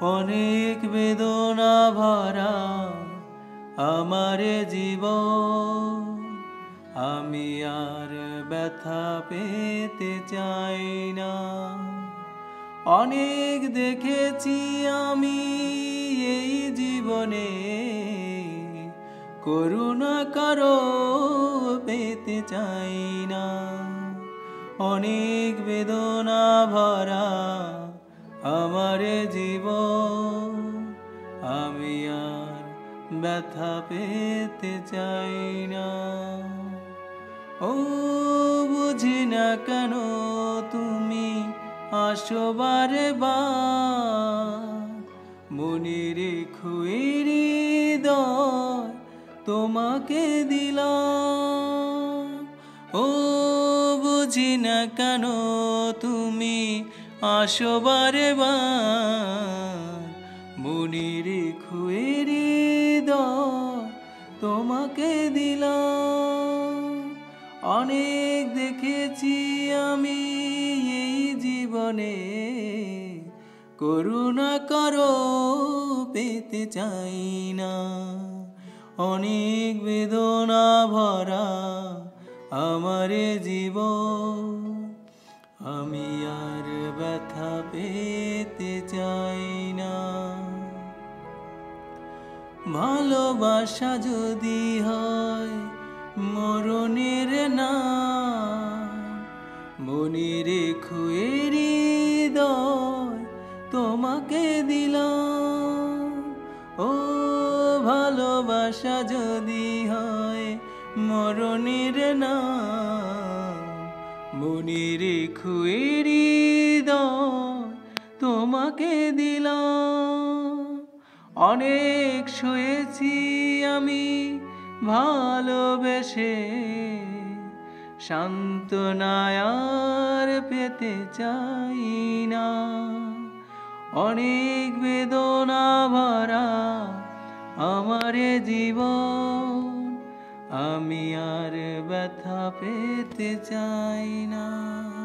অনেক বেদনা ভরা আমার জীব আমি আর ব্যথা পেতে চাই না। অনেক দেখেছি আমি এই জীবনে। করুণা কারও পেতে চাই না। অনেক বেদনা ভরা আমার জীবন, আমি আর ব্যথা পেতে চাই না। ও বুঝি না কেন তুমি আসো বারে বার মনির খুইরি দয় তোমাকে দিলাম। ও বুঝি না কেন তুমি আসো বারে বার মনির খুইরি দয় তোমাকে দিলাম। অনেক দেখেছি আমি এই জীবনে। করুণা করো, পেতে চাই না। অনেক বেদনা ভরা আমার জীবন। আমি আর পেতে চাই না। ভালোবাসা যদি হয় মরণের না মনির খুয়েরি দয় তোমাকে দিলাম। ও ভালোবাসা যদি হয় মরণের না মনির খুয়েরি দয় তোমাকে দিলাম। অনেক শুয়েছি আমি ভালোবেসে। শান্তনায়ার পেতে চাই না। অনেক বেদনা ভরা আমার জীবন আমি আর ব্যথা পেতে চাই না।